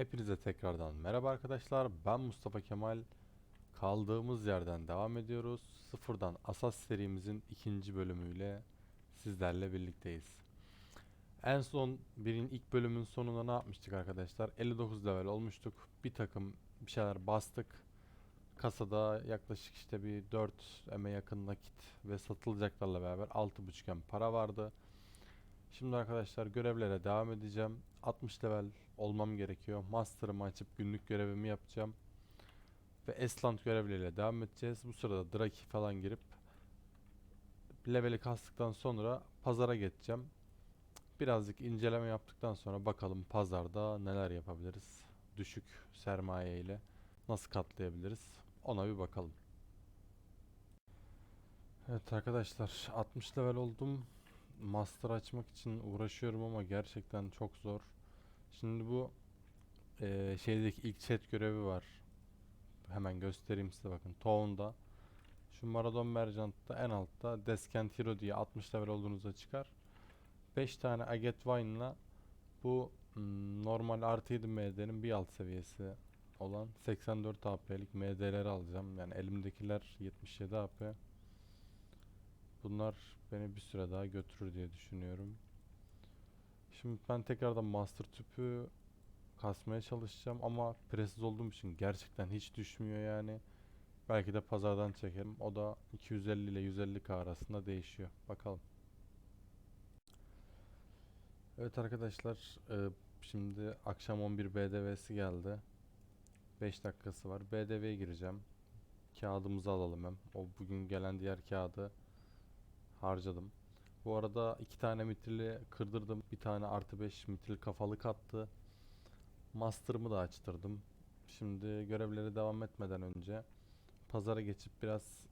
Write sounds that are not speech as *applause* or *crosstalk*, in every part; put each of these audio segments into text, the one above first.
Hepinize tekrardan merhaba arkadaşlar. Ben Mustafa Kemal. Kaldığımız yerden devam ediyoruz. Sıfırdan Asas serimizin ikinci bölümüyle sizlerle birlikteyiz. En son birin ilk bölümün sonunda ne yapmıştık arkadaşlar? 59 level olmuştuk. Bir takım bir şeyler bastık. Kasada yaklaşık işte bir 4 eme yakın nakit ve satılacaklarla beraber 6.5 em para vardı. Şimdi arkadaşlar görevlere devam edeceğim. 60 level olmam gerekiyor. Master'ımı açıp günlük görevimi yapacağım. Ve Esland görevleriyle devam edeceğiz. Bu sırada Draki falan girip leveli kastıktan sonra pazara geçeceğim. Birazcık inceleme yaptıktan sonra bakalım pazarda neler yapabiliriz. Düşük sermaye ile nasıl katlayabiliriz ona bir bakalım. Evet arkadaşlar 60 level oldum. Master açmak için uğraşıyorum ama gerçekten çok zor. Şimdi bu eee, şeydeki ilk chat görevi var. Hemen göstereyim size bakın. Town'da. Şu Maradon Merchant'ta en altta Descent Hero diye 60 level olduğunuzda çıkar. 5 tane Aget Wine'la bu normal artı 7 MD'nin bir alt seviyesi olan 84 AP'lik MD'leri alacağım. Yani elimdekiler 77 AP. Bunlar beni bir süre daha götürür diye düşünüyorum. Şimdi ben tekrardan master tüpü kasmaya çalışacağım ama presiz olduğum için gerçekten hiç düşmüyor yani. Belki de pazardan çekerim. O da 250 ile 150k arasında değişiyor. Bakalım. Evet arkadaşlar, e, şimdi akşam 11 BDV'si geldi. 5 dakikası var. BDV'ye gireceğim. Kağıdımızı alalım hem. O bugün gelen diğer kağıdı harcadım. Bu arada iki tane mitrili kırdırdım. Bir tane artı 5 mitril kafalık attı. Master'ımı da açtırdım. Şimdi görevlere devam etmeden önce pazara geçip biraz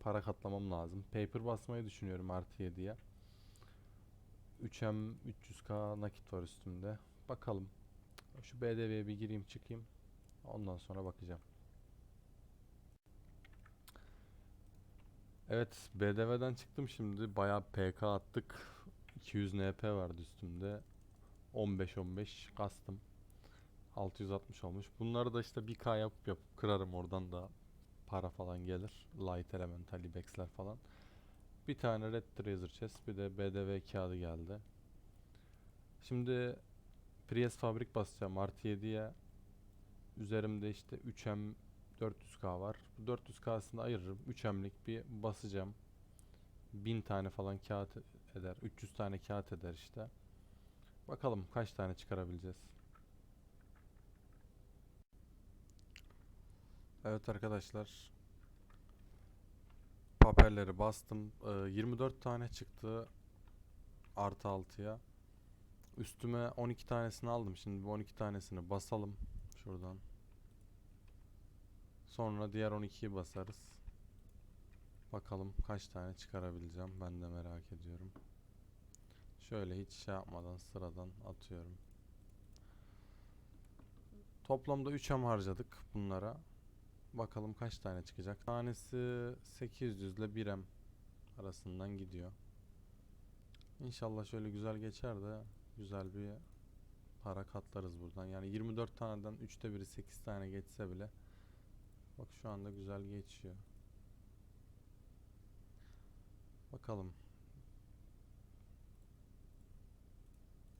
para katlamam lazım. Paper basmayı düşünüyorum artı 7'ye. 3M 300k nakit var üstümde. Bakalım. Şu BDV'ye bir gireyim çıkayım. Ondan sonra bakacağım. Evet, BDV'den çıktım şimdi. Bayağı PK attık. 200 NP vardı üstümde. 15-15 kastım. 660 olmuş. Bunları da işte 1K yapıp yapıp kırarım oradan da para falan gelir. Light Elemental, Libex'ler falan. Bir tane Red Treasure Chest bir de BDV kağıdı geldi. Şimdi Prius fabrik basacağım artı 7'ye. Üzerimde işte 3M 400k var. Bu 400k'sını ayırırım. 3M'lik bir basacağım. 1000 tane falan kağıt eder. 300 tane kağıt eder işte. Bakalım kaç tane çıkarabileceğiz. Evet arkadaşlar. Papelleri bastım. Ee, 24 tane çıktı. Artı 6'ya. Üstüme 12 tanesini aldım. Şimdi bu 12 tanesini basalım. Şuradan. Sonra diğer 12'yi basarız. Bakalım kaç tane çıkarabileceğim. Ben de merak ediyorum. Şöyle hiç şey yapmadan sıradan atıyorum. Toplamda 3M harcadık bunlara. Bakalım kaç tane çıkacak. Tanesi 800 ile 1M arasından gidiyor. İnşallah şöyle güzel geçer de güzel bir para katlarız buradan. Yani 24 taneden 3'te biri 8 tane geçse bile Bak şu anda güzel geçiyor. Bakalım.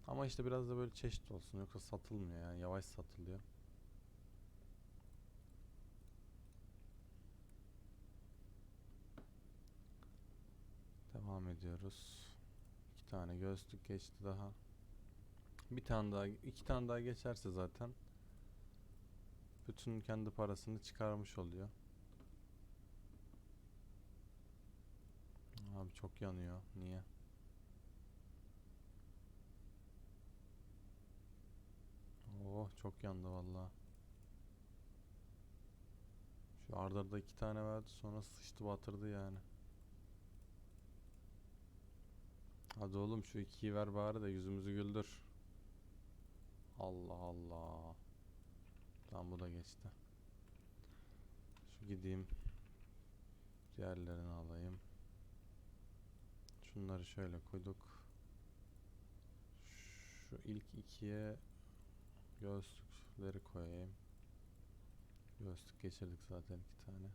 Ama işte biraz da böyle çeşit olsun yoksa satılmıyor yani yavaş satılıyor. Devam ediyoruz. İki tane gözlük geçti daha. Bir tane daha, iki tane daha geçerse zaten bütün kendi parasını çıkarmış oluyor. Abi çok yanıyor. Niye? Oh çok yandı vallahi. Şu arda arda iki tane verdi sonra sıçtı batırdı yani. Hadi oğlum şu ikiyi ver bari de yüzümüzü güldür. Allah Allah. Tamam bu da geçti. Şu gideyim. Diğerlerini alayım. Şunları şöyle koyduk. Şu ilk ikiye gözlük Göğüslükleri koyayım. Göğüslük geçirdik zaten iki tane.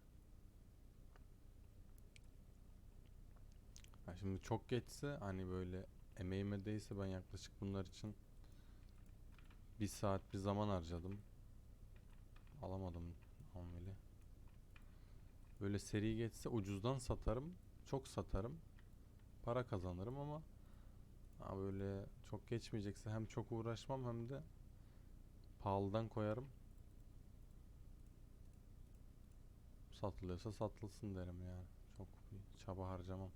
Ha şimdi çok geçse hani böyle emeğime değse ben yaklaşık bunlar için bir saat bir zaman harcadım. Alamadım ameli. Böyle seri geçse ucuzdan satarım. Çok satarım. Para kazanırım ama ha böyle çok geçmeyecekse hem çok uğraşmam hem de pahalıdan koyarım. Satılıyorsa satılsın derim yani. Çok bir çaba harcamam.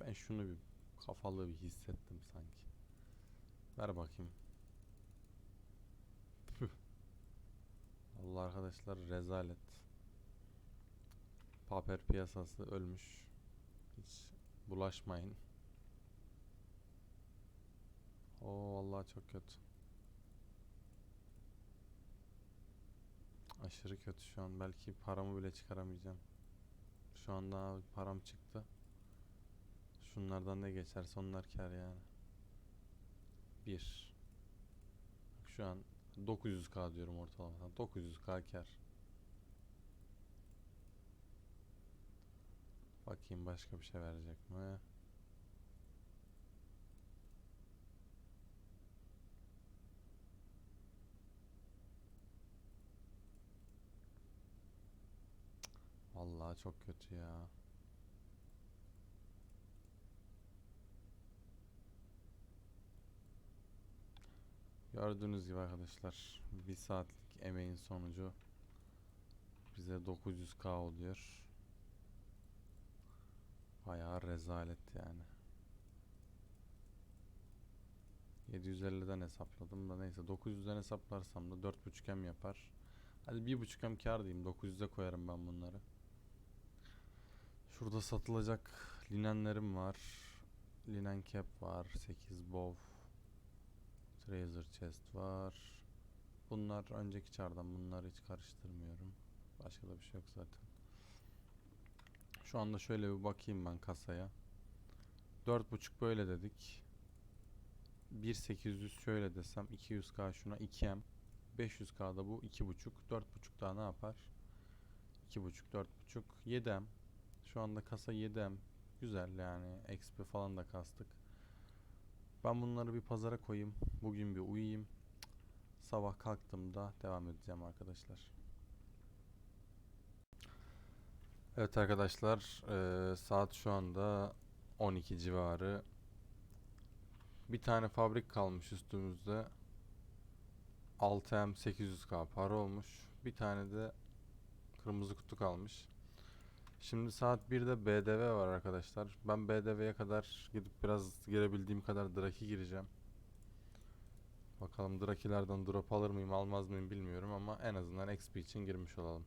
Ben şunu bir kafalı bir hissettim sanki. Ver bakayım. Allah arkadaşlar rezalet. Paper piyasası ölmüş. Hiç bulaşmayın. Oo vallahi çok kötü. Aşırı kötü şu an. Belki paramı bile çıkaramayacağım. Şu anda param çıktı. Şunlardan ne geçerse onlar kar yani. Bir. Şu an 900k diyorum ortalama. 900k kar. Bakayım başka bir şey verecek mi? Vallahi çok kötü ya. Gördüğünüz gibi arkadaşlar bir saatlik emeğin sonucu bize 900k oluyor. Bayağı rezalet yani. 750'den hesapladım da neyse 900'den hesaplarsam da 4.5 m yapar. Hadi 1.5 m kar diyeyim 900'e koyarım ben bunları. Şurada satılacak linenlerim var. Linen cap var. 8 bow. Treasure chest var. Bunlar önceki çardan. Bunları hiç karıştırmıyorum. Başka da bir şey yok zaten. Şu anda şöyle bir bakayım ben kasaya. 4.5 böyle dedik. 1800 şöyle desem 200k şuna 2m 500k'da bu 2.5 4.5 daha ne yapar? 2.5 4.5 7m şu anda kasa 7M. Güzel yani. XP falan da kastık. Ben bunları bir pazara koyayım. Bugün bir uyuyayım. Sabah kalktığımda devam edeceğim arkadaşlar. Evet arkadaşlar. eee, saat şu anda 12 civarı. Bir tane fabrik kalmış üstümüzde. 6M 800k para olmuş. Bir tane de kırmızı kutu kalmış. Şimdi saat 1'de BDV var arkadaşlar. Ben BDV'ye kadar gidip biraz girebildiğim kadar Draki gireceğim. Bakalım Drakilerden drop alır mıyım almaz mıyım bilmiyorum ama en azından XP için girmiş olalım.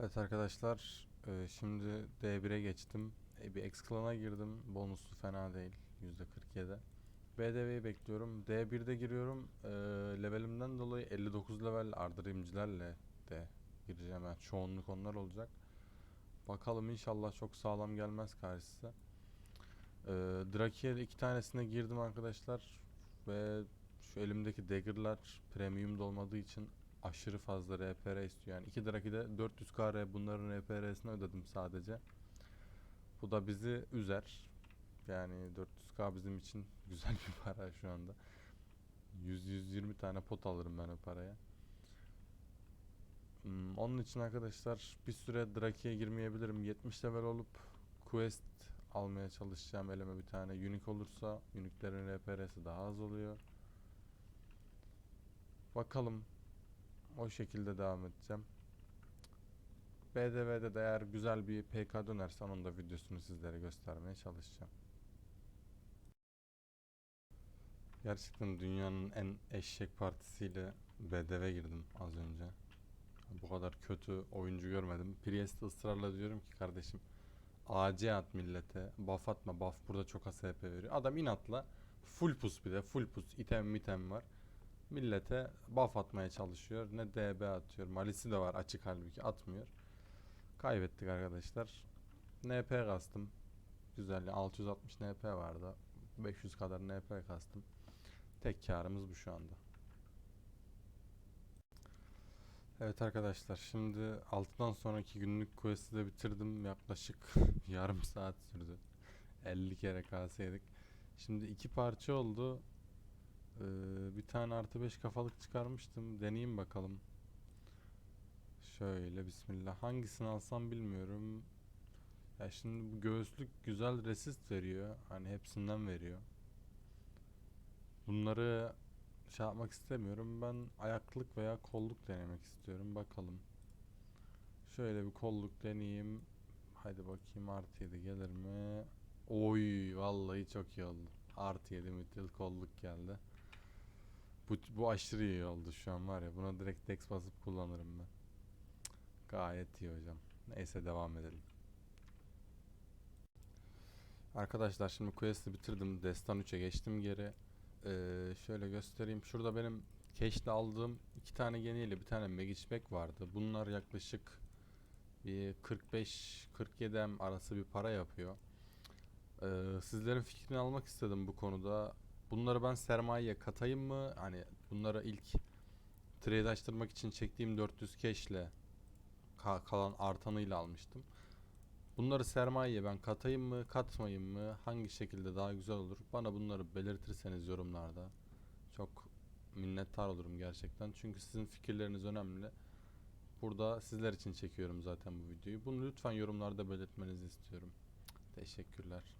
Evet arkadaşlar e, şimdi D1'e geçtim. E, bir X Clan'a girdim. Bonuslu fena değil. %47. BDV'yi bekliyorum. D1'de giriyorum. E, levelimden dolayı 59 level ardırimcilerle de gireceğim. Yani çoğunluk onlar olacak. Bakalım inşallah çok sağlam gelmez karşısı. Ee, Draki'ye iki tanesine girdim arkadaşlar. Ve şu elimdeki dagger'lar premium olmadığı için aşırı fazla RPR istiyor. Yani iki Draki'de 400k bunların RPR'sini ödedim sadece. Bu da bizi üzer. Yani 400k bizim için *laughs* güzel bir para şu anda. 100-120 tane pot alırım ben o paraya. Hmm, onun için arkadaşlar bir süre Draki'ye girmeyebilirim. 70 level olup quest almaya çalışacağım. Elime bir tane unique olursa unique'lerin RPR'si daha az oluyor. Bakalım. O şekilde devam edeceğim. BDV'de de eğer güzel bir PK dönerse onun da videosunu sizlere göstermeye çalışacağım. Gerçekten dünyanın en eşek partisiyle BDV girdim az önce. Bu kadar kötü oyuncu görmedim. Priest'e ısrarla diyorum ki kardeşim AC at millete. Buff atma. Buff burada çok az HP veriyor. Adam inatla full pus bir de. Full pus. item item var. Millete buff atmaya çalışıyor. Ne DB atıyor. Malisi de var açık halbuki atmıyor. Kaybettik arkadaşlar. NP kastım. Güzel. 660 NP vardı. 500 kadar NP kastım. Tek karımız bu şu anda. Evet arkadaşlar şimdi 6'dan sonraki günlük quest'i de bitirdim. Yaklaşık *laughs* yarım saat sürdü. 50 kere kase. Şimdi iki parça oldu. Ee, bir tane artı 5 kafalık çıkarmıştım. Deneyeyim bakalım. Şöyle bismillah. Hangisini alsam bilmiyorum. Ya şimdi bu göğüslük güzel resist veriyor. Hani hepsinden veriyor. Bunları şey yapmak istemiyorum. Ben ayaklık veya kolluk denemek istiyorum. Bakalım. Şöyle bir kolluk deneyeyim. Hadi bakayım artı 7 gelir mi? Oy vallahi çok iyi oldu. Artı 7 mitil kolluk geldi. Bu, bu aşırı iyi oldu şu an var ya. Buna direkt dex basıp kullanırım ben. Gayet iyi hocam. Neyse devam edelim. Arkadaşlar şimdi quest'i bitirdim. Destan 3'e geçtim geri. Ee, şöyle göstereyim. Şurada benim cash'te aldığım iki tane yeniyle bir tane Magic Bag vardı. Bunlar yaklaşık bir 45-47 M arası bir para yapıyor. Ee, sizlerin fikrini almak istedim bu konuda. Bunları ben sermayeye katayım mı? Hani bunları ilk trade açtırmak için çektiğim 400 cash ile ka- kalan artanıyla almıştım. Bunları sermayeye ben katayım mı, katmayayım mı? Hangi şekilde daha güzel olur? Bana bunları belirtirseniz yorumlarda çok minnettar olurum gerçekten. Çünkü sizin fikirleriniz önemli. Burada sizler için çekiyorum zaten bu videoyu. Bunu lütfen yorumlarda belirtmenizi istiyorum. Teşekkürler.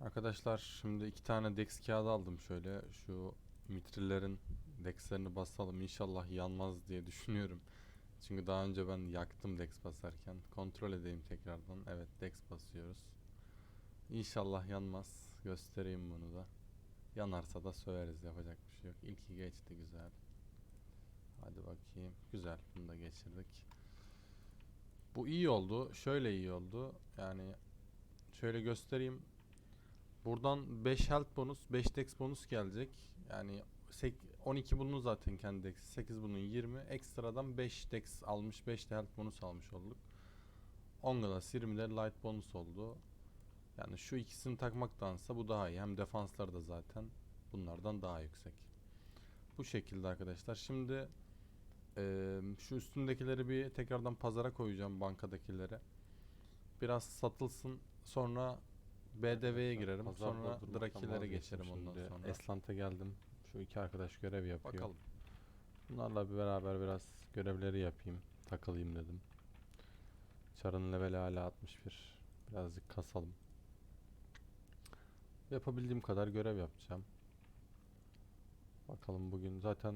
Arkadaşlar şimdi iki tane dex kağıdı aldım şöyle. Şu mitrillerin dexlerini basalım. İnşallah yanmaz diye düşünüyorum. Çünkü daha önce ben yaktım dex basarken. Kontrol edeyim tekrardan. Evet dex basıyoruz. İnşallah yanmaz. Göstereyim bunu da. Yanarsa da söveriz yapacak bir şey yok. İlki geçti güzel. Hadi bakayım. Güzel bunu da geçirdik. Bu iyi oldu. Şöyle iyi oldu. Yani şöyle göstereyim. Buradan 5 health bonus, 5 dex bonus gelecek. Yani 12 bunun zaten kendi dex'i, 8 bunun 20. Ekstradan 5 dex almış, 5 de health bonus almış olduk. 10 glass 20 de light bonus oldu. Yani şu ikisini takmaktansa bu daha iyi. Hem defansları da zaten bunlardan daha yüksek. Bu şekilde arkadaşlar. Şimdi eee, şu üstündekileri bir tekrardan pazara koyacağım bankadakileri. Biraz satılsın. Sonra BDV'ye girerim. Pazar Sonra Drakilere geçerim ondan sonra. Eslant'a geldim. Şu iki arkadaş görev yapıyor. Bakalım. Bunlarla bir beraber biraz görevleri yapayım. Takılayım dedim. Çarın leveli hala 61. Birazcık kasalım. Yapabildiğim kadar görev yapacağım. Bakalım bugün zaten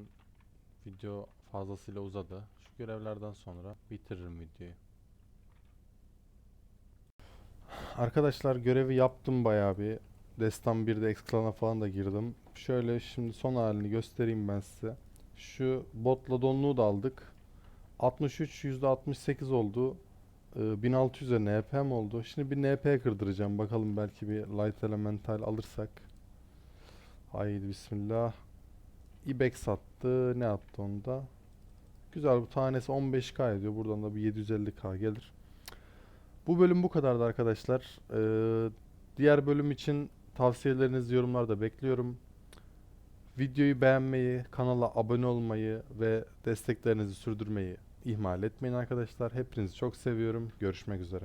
video fazlasıyla uzadı. Şu görevlerden sonra bitiririm videoyu. Arkadaşlar görevi yaptım bayağı bir. Destan 1'de Exclan'a falan da girdim. Şöyle şimdi son halini göstereyim ben size. Şu botla donluğu da aldık. 63 %68 oldu. Ee, 1600'e NP'm oldu. Şimdi bir NP kırdıracağım. Bakalım belki bir Light Elemental alırsak. Haydi bismillah. İbek sattı. Ne attı onda? Güzel bu tanesi 15k ediyor. Buradan da bir 750k gelir. Bu bölüm bu kadardı arkadaşlar. Ee, diğer bölüm için tavsiyelerinizi yorumlarda bekliyorum. Videoyu beğenmeyi, kanala abone olmayı ve desteklerinizi sürdürmeyi ihmal etmeyin arkadaşlar. Hepinizi çok seviyorum. Görüşmek üzere.